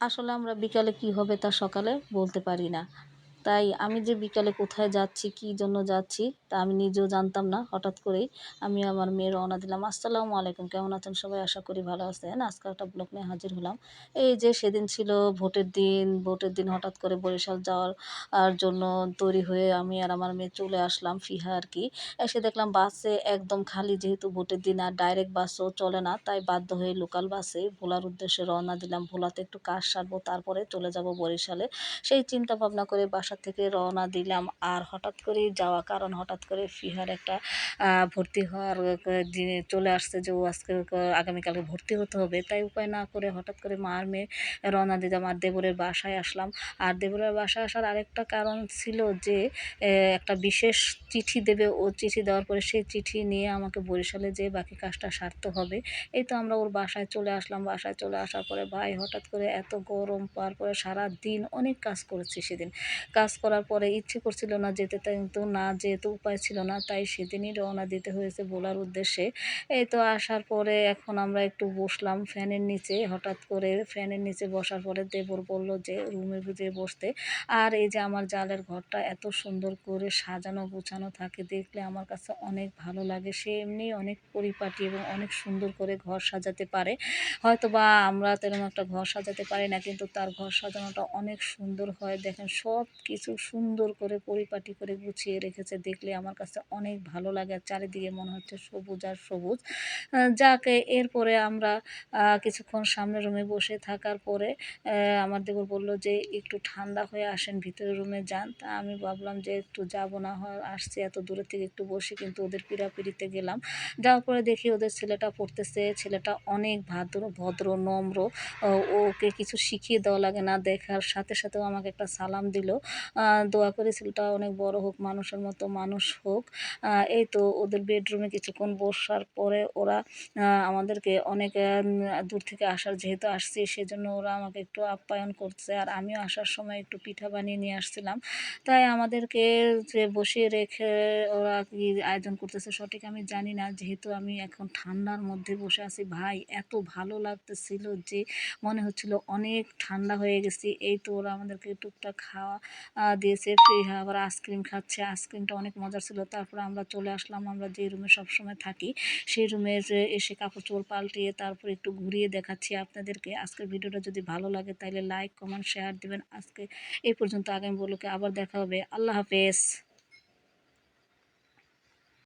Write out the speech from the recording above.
আসলে আমরা বিকালে কি হবে তা সকালে বলতে পারি না। তাই আমি যে বিকালে কোথায় যাচ্ছি, কি জন্য যাচ্ছি তা আমি নিজেও জানতাম না। হঠাৎ করেই আমি আমার মেয়ে রওনা দিলাম। আসসালামু আলাইকুম। কেমন আছেন সবাই? আশা করি ভালো আছেন। আজকে একটা ব্লগ নিয়ে হাজির হলাম। এই যে সেদিন ছিল ভোটের দিন। ভোটের দিন হঠাৎ করে বরিশাল যাওয়ার আর জন্য তৈরি হয়ে আমি আর আমার মেয়ে চলে আসলাম ফিহা আর কি এসে দেখলাম বাসে একদম খালি যেহেতু ভোটের দিন আর ডাইরেক্ট বাসও চলে না। তাই বাধ্য হয়ে লোকাল বাসে ভোলার উদ্দেশ্যে রওনা দিলাম। ভোলাতে একটু কাজ সারবো তারপরে চলে যাব বরিশালে। সেই চিন্তা ভাবনা করে বাসা থেকে রওনা দিলাম। আর হঠাৎ করে যাওয়া কারণ হঠাৎ করে ফিহার একটা ভর্তি হওয়ার দিনে চলে আসছে যে ও আজকে আগামীকালকে ভর্তি হতে হবে। তাই উপায় না করে হঠাৎ করে মার মেয়ে রওনা দিলাম আর দেবরের বাসায় আসলাম। আর দেবরের বাসায় আসার আরেকটা কারণ ছিল যে একটা বিশেষ চিঠি দেবে। ও চিঠি দেওয়ার পরে সেই চিঠি নিয়ে আমাকে বরিশালে যেয়ে বাকি কাজটা সারতে হবে। এই তো আমরা ওর বাসায় চলে আসলাম। বাসায় চলে আসার পরে ভাই হঠাৎ করে এত গরম পাওয়ার পরে সারা দিন অনেক কাজ করেছি সেদিন। কাজ করার পরে ইচ্ছে করছিল না যেতে, কিন্তু না যেহেতু উপায় ছিল না, তাই সেদিনই রওনা দিতে হয়েছে বলার উদ্দেশ্যে। এই তো আসার পরে এখন আমরা একটু বসলাম ফ্যানের নিচে। হঠাৎ করে ফ্যানের নিচে বসার পরে দেবর বলল যে রুমে বুঝে বসতে। আর এই যে আমার জালের ঘরটা এত সুন্দর করে সাজানো গোছানো থাকে, দেখলে আমার কাছে অনেক ভালো লাগে। সে এমনি অনেক পরিপাটি এবং অনেক সুন্দর করে ঘর সাজাতে পারে। হয়তো বা আমরা তেমন একটা ঘর সাজাতে পারি না, কিন্তু তার ঘর সাজানোটা অনেক সুন্দর হয়। দেখেন সব কিছু সুন্দর করে পরিপাটি করে গুছিয়ে রেখেছে। দেখলে আমার কাছে অনেক ভালো লাগে। আর চারিদিকে মনে হচ্ছে সবুজ আর সবুজ। যাকে এরপরে আমরা কিছুক্ষণ সামনের রুমে বসে থাকার পরে আমার দেবর বলল যে, একটু ঠান্ডা হয়ে আসেন ভিতরে রুমে যান। তা আমি ভাবলাম যে, একটু যাব না আসছি এত দূরের থেকে একটু বসি। কিন্তু ওদের পিড়াপিড়িতে গেলাম। যাওয়ার পরে দেখি ওদের ছেলেটা পড়তেছে। ছেলেটা অনেক ভাদ্র, ভদ্র, নম্র। ওকে কিছু শিখিয়ে দেওয়া লাগে না। দেখার সাথে সাথেও আমাকে একটা সালাম দিল। দোয়া করে ছেলেটা অনেক বড় হোক, মানুষের মতো মানুষ হোক। এই তো ওদের বেডরুমে কিছুক্ষণ বসার পরে ওরা আমাদেরকে অনেক দূর থেকে আসার যেহেতু আসছি, সেজন্য ওরা আমাকে একটু আপ্যায়ন করছে। আর আমিও আসার সময় একটু পিঠা বানিয়ে নিয়ে আসছিলাম। তাই আমাদেরকে যে বসিয়ে রেখে ওরা কি আয়োজন করতেছে সঠিক আমি জানি না। যেহেতু আমি এখন ঠান্ডার মধ্যে বসে আছি, ভাই, এত ভালো লাগতেছিল যে মনে হচ্ছিল অনেক ঠান্ডা হয়ে গেছি। এই তো ওরা আমাদেরকে টুকটাক খাওয়া দিয়েছে ফ্রি আবার আইসক্রিম খাচ্ছে। আইসক্রিমটা অনেক মজার ছিল। তারপরে আমরা চলে আসলাম, আমরা যে রুমে সবসময় থাকি, সেই রুমে এসে কাপড় চোপড় পাল্টিয়ে তারপর একটু ঘুরিয়ে দেখাচ্ছি আপনাদেরকে। আজকের ভিডিওটা যদি ভালো লাগে, তাহলে লাইক কমেন্ট শেয়ার দেবেন। আজকে এই পর্যন্ত আগামী বলুকে আবার দেখা হবে। আল্লাহ হাফেজ।